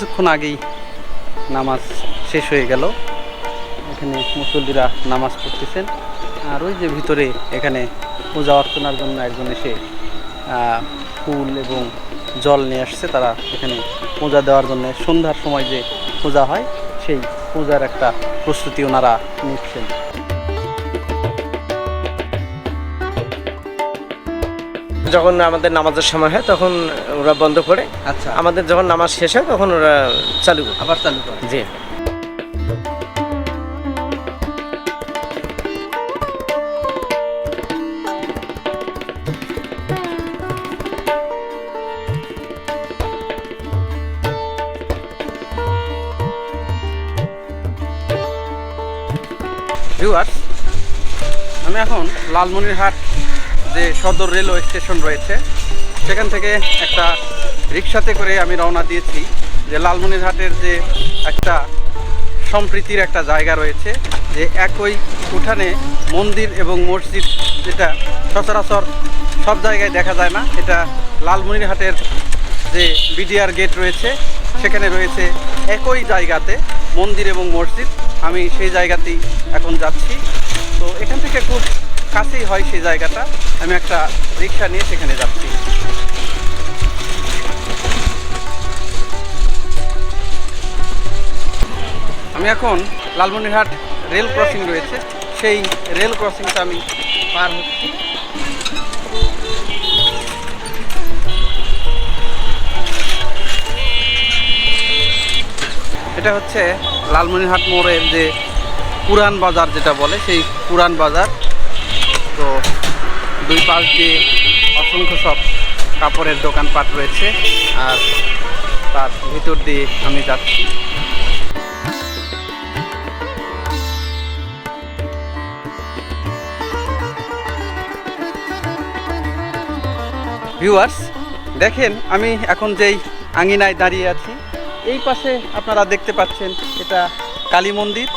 কিছুক্ষণ আগেই নামাজ শেষ হয়ে গেল। এখানে মুসল্লিরা নামাজ পড়তেছেন। আর ওই যে ভিতরে এখানে পূজা অর্চনার জন্য একজন এসে ফুল এবং জল নিয়ে আসছে। তারা এখানে পূজা দেওয়ার জন্য সন্ধ্যার সময় যে পূজা হয়, সেই পূজার একটা প্রস্তুতি ওনারা নিচ্ছেন। যখন আমাদের নামাজের সময় হয় তখন ওরা বন্ধ করে। আচ্ছা। আমাদের যখন নামাজ শেষ হয় তখন ওরা চালু করে। আবার চালু করে। জি। ভিউয়ার্স আমি এখন লালমনিরহাট যে সদর রেলওয়ে স্টেশন রয়েছে, সেখান থেকে একটা রিক্সাতে করে আমি রওনা দিয়েছি। যে লালমনিরহাটের যে একটা সম্প্রীতির একটা জায়গা রয়েছে, যে একই উঠানে মন্দির এবং মসজিদ, যেটা সচরাচর সব জায়গায় দেখা যায় না। এটা লালমনিরহাটের যে বিডিআর গেট রয়েছে, সেখানে রয়েছে একই জায়গাতে মন্দির এবং মসজিদ। আমি সেই জায়গাতেই এখন যাচ্ছি। তো এখান থেকে খুব কাছেই হয় সেই জায়গাটা। আমি একটা রিক্সা নিয়ে সেখানে যাচ্ছি। আমি এখন লালমনিরহাট রেল ক্রসিং রয়েছে। সেই রেল ক্রসিংটা আমি পার হচ্ছি। এটা হচ্ছে লালমনিরহাট মোড়ের যে পুরান বাজার যেটা বলে, সেই পুরান বাজার। তো দুই পাশ দিয়ে অসংখ্য সব কাপড়ের দোকানপাট রয়েছে আর তার ভিতর দিয়ে আমি যাচ্ছি। ভিউয়ার্স দেখেন, আমি এখন যেই আঙিনায় দাঁড়িয়ে আছি, এই পাশে আপনারা দেখতে পাচ্ছেন এটা কালী মন্দির।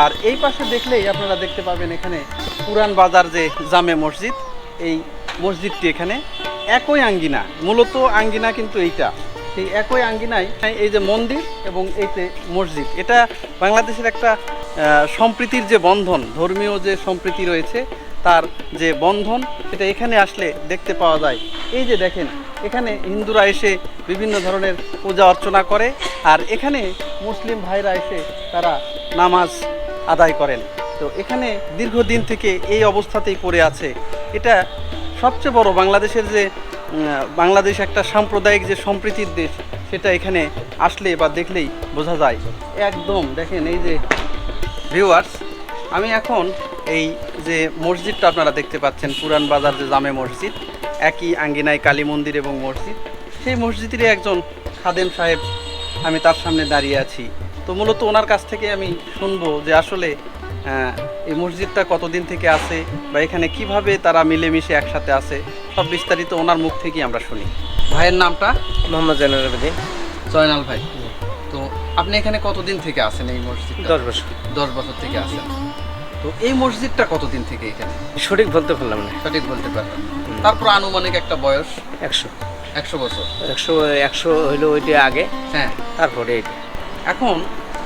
আর এই পাশে দেখলেই আপনারা দেখতে পাবেন এখানে পুরান বাজার যে জামে মসজিদ, এই মসজিদটি এখানে একই আঙ্গিনা, মূলত আঙ্গিনা কিন্তু এইটা। সেই একই আঙ্গিনায় এই যে মন্দির এবং এই যে মসজিদ। এটা বাংলাদেশের একটা সম্প্রীতির যে বন্ধন, ধর্মীয় যে সম্প্রীতি রয়েছে, তার যে বন্ধন, সেটা এখানে আসলে দেখতে পাওয়া যায়। এই যে দেখেন, এখানে হিন্দুরা এসে বিভিন্ন ধরনের পূজা অর্চনা করে, আর এখানে মুসলিম ভাইরা এসে তারা নামাজ আদায় করেন। তো এখানে দীর্ঘদিন থেকে এই অবস্থাতেই পড়ে আছে। এটা সবচেয়ে বড় বাংলাদেশের যে বাংলাদেশ একটা সাম্প্রদায়িক যে সম্প্রীতির দেশ, সেটা এখানে আসলে বা দেখলেই বোঝা যায়। একদম, দেখেন এই যে ভিউয়ার্স আমি এখন এই যে মসজিদটা আপনারা দেখতে পাচ্ছেন, পুরান বাজার যে জামে মসজিদ, একই আঙ্গিনায় কালী মন্দির এবং মসজিদ। সেই মসজিদেরই একজন খাদেম সাহেব, আমি তার সামনে দাঁড়িয়ে আছি। তো মূলত ওনার কাছ থেকে আমি শুনব যে আসলে এই মসজিদটা কতদিন থেকে আছে বা এখানে কীভাবে তারা মিলেমিশে একসাথে আছে সব বিস্তারিত ওনার মুখ থেকেই আমরা শুনি। ভাইয়ের নামটা? মোহাম্মদ জানুর আবেদিন। জয়নাল ভাই। তো আপনি এখানে কতদিন থেকে আছেন এই মসজিদ দশ বছর। দশ বছর থেকে আছেন। তো এই মসজিদটা কতদিন থেকে এখানে? সঠিক বলতে পারলাম না। সঠিক বলতে পারলাম তারপর আনুমানিক একটা বয়স? একশো। একশো বছর। একশো একশো হইল ওইটা আগে। হ্যাঁ। তারপরে এইটা। এখন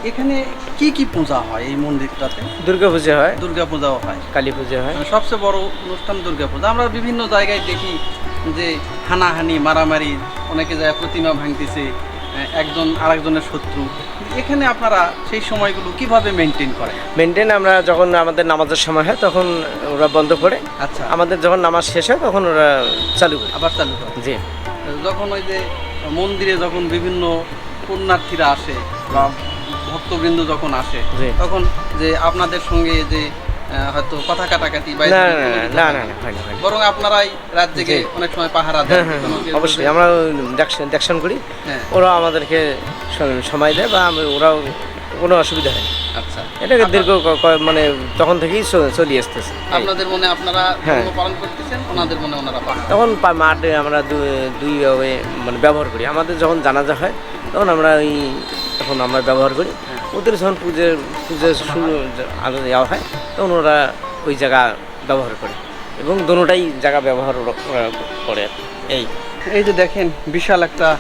এখানে কি কি পূজা হয় এই মন্দিরটাতে? দুর্গা পুজো হয়। দুর্গা পূজাও হয়। কালী পূজা হয়। মানে সবচেয়ে বড় অনুষ্ঠান দুর্গা পূজা আমরা বিভিন্ন জায়গায় দেখি যে হানাহানি মারামারি অনেকে যায় প্রতিমা ভাঙতেছে একজন আরেকজনের শত্রু। এখানে আপনারা সেই সময়গুলো কীভাবে মেনটেন করেন? মেনটেন আমরা যখন আমাদের নামাজের সময় হয় তখন ওরা বন্ধ করে। আচ্ছা। আমাদের যখন নামাজ শেষ হয় তখন ওরা চালু করে। আবার চালু করে। জি। যখন ওই যে মন্দিরে যখন বিভিন্ন পুণ্যার্থীরা আসে বা ভক্তবৃন্দ যখন আসে। তখন যে আপনাদের সঙ্গে যে হয়তো কথা কাটাকাটি বা না না না হয় হয় বরং আপনারাই রাত জেগে অনেক সময় পাহারা হ্যাঁ দেন হ্যাঁ কোনো কেউ অবশ্যই আমরা দেখশন করি। হ্যাঁ। ওরা আমাদেরকে সময় দেয় বা ওরাও কোনো অসুবিধা হয় আচ্ছা। এটাকে দীর্ঘ মানে তখন থেকেই চলে আসতেছে। আপনাদের মনে আপনারা হ্যাঁ। পালন করতেছেন? ওনাদের মনে ওনারা তখন মাঠে আমরা দুই ভাবে মানে ব্যবহার করি। আমাদের যখন জানাজা হয় তখন আমরা ওই, তখন আমরা ব্যবহার করি। ওদের যখন পুজো পুজো শুরু আগে দেওয়া হয়, তখন ওরা ওই জায়গা ব্যবহার করে। এবং দোনোটাই জায়গা ব্যবহার করে। এই। এই যে দেখেন, বিশাল একটা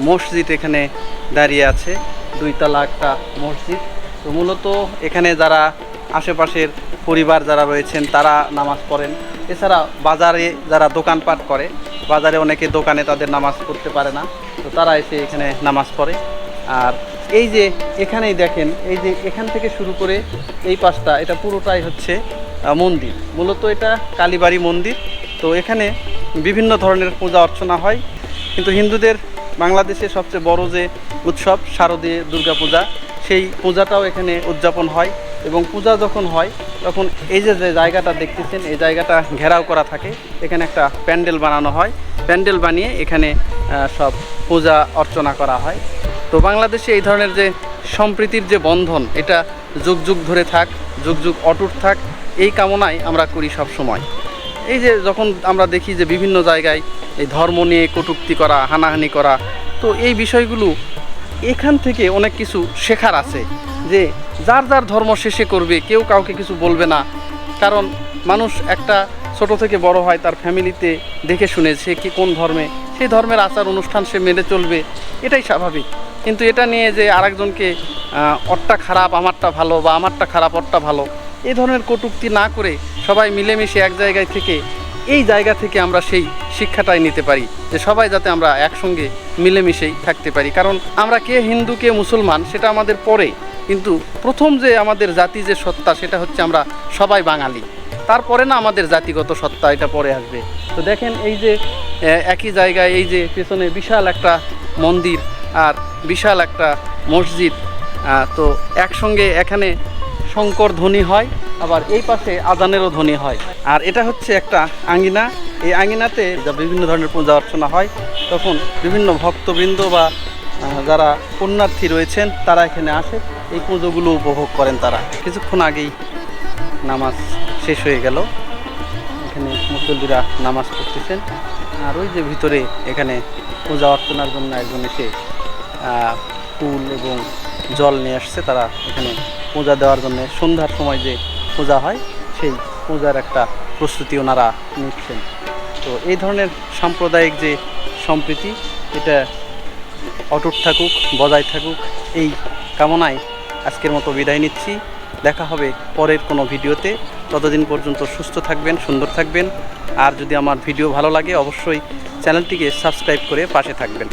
মসজিদ এখানে দাঁড়িয়ে আছে। দুইতলা একটা মসজিদ। তো মূলত এখানে যারা আশেপাশের পরিবার যারা রয়েছেন, তারা নামাজ পড়েন। এছাড়া বাজারে যারা দোকানপাট করে বাজারে অনেকে দোকানে তাদের নামাজ পড়তে পারে না, তো তারা এসে এখানে নামাজ পড়ে। আর এই যে এখানেই দেখেন, এই যে এখান থেকে শুরু করে এই পাশটা, এটা পুরোটাই হচ্ছে মন্দির। মূলত এটা কালীবাড়ি মন্দির। তো এখানে বিভিন্ন ধরনের পূজা অর্চনা হয়। কিন্তু হিন্দুদের বাংলাদেশে সবচেয়ে বড় যে উৎসব শারদীয় দুর্গাপূজা, সেই পূজাটাও এখানে উদযাপন হয়। এবং পূজা যখন হয়, তখন এই যে যে জায়গাটা দেখতেছেন, এই জায়গাটা ঘেরাও করা থাকে। এখানে একটা প্যান্ডেল বানানো হয়। প্যান্ডেল বানিয়ে এখানে সব পূজা অর্চনা করা হয়। তো বাংলাদেশে এই ধরনের যে সম্প্রীতির যে বন্ধন, এটা যুগ যুগ ধরে থাক, যুগ যুগ অটুট থাক, এই কামনাই আমরা করি সব সময় এই যে যখন আমরা দেখি যে বিভিন্ন জায়গায় এই ধর্ম নিয়ে কটূক্তি করা, হানাহানি করা, তো এই বিষয়গুলো এখান থেকে অনেক কিছু শেখার আছে যে যার যার ধর্ম শেষে করবে, কেউ কাউকে কিছু বলবে না। কারণ মানুষ একটা ছোট থেকে বড় হয়, তার ফ্যামিলিতে দেখে শুনে সে কি কোন ধর্মে, সেই ধর্মের আচার অনুষ্ঠান সে মেনে চলবে, এটাই স্বাভাবিক। কিন্তু এটা নিয়ে যে আরেকজনকে ওরটা খারাপ, আমারটা ভালো বা আমারটা খারাপ ওরটা ভালো, এই ধরনের কটূক্তি না করে সবাই মিলেমিশে এক জায়গায় থেকে এই জায়গা থেকে আমরা সেই শিক্ষাটাই নিতে পারি, যে সবাই যাতে আমরা একসঙ্গে মিলেমিশেই থাকতে পারি। কারণ আমরা কে হিন্দু, কে মুসলমান, সেটা আমাদের পরে কিন্তু প্রথম যে আমাদের জাতি যে সত্তা, সেটা হচ্ছে আমরা সবাই বাঙালি। তারপরে না আমাদের জাতিগত সত্তা, এটা পরে আসবে। তো দেখেন এই যে একই জায়গায় এই যে পেছনে বিশাল একটা মন্দির আর বিশাল একটা মসজিদ তো একসঙ্গে এখানে শঙ্কর ধ্বনি হয় আবার এই পাশে আজানেরও ধ্বনি হয়। আর এটা হচ্ছে একটা আঙ্গিনা এই আঙ্গিনাতে যা বিভিন্ন ধরনের পূজা অর্চনা হয়, তখন বিভিন্ন ভক্তবৃন্দ বা যারা পুণ্যার্থী রয়েছেন, তারা এখানে আসে। এই পুজোগুলো উপভোগ করেন তারা। কিছুক্ষণ আগেই নামাজ শেষ হয়ে গেল। এখানে মুসল্লিরা নামাজ পড়তেছেন। আর ওই যে ভিতরে এখানে পূজা অর্চনার জন্য একজন এসে ফুল এবং জল নিয়ে আসছে। তারা এখানে পূজা দেওয়ার জন্য সন্ধ্যার সময় যে পূজা হয়, সেই পূজার একটা প্রস্তুতি ওনারা নিচ্ছেন। তো এই ধরনের সাম্প্রদায়িক যে সম্প্রীতি, এটা অটুট থাকুক, বজায় থাকুক, এই কামনায় আজকের মতো বিদায় নিচ্ছি। দেখা হবে পরের কোনো ভিডিওতে। ততদিন পর্যন্ত সুস্থ থাকবেন, সুন্দর থাকবেন। আর যদি আমার ভিডিও ভালো লাগে, অবশ্যই চ্যানেলটিকে সাবস্ক্রাইব করে পাশে থাকবেন।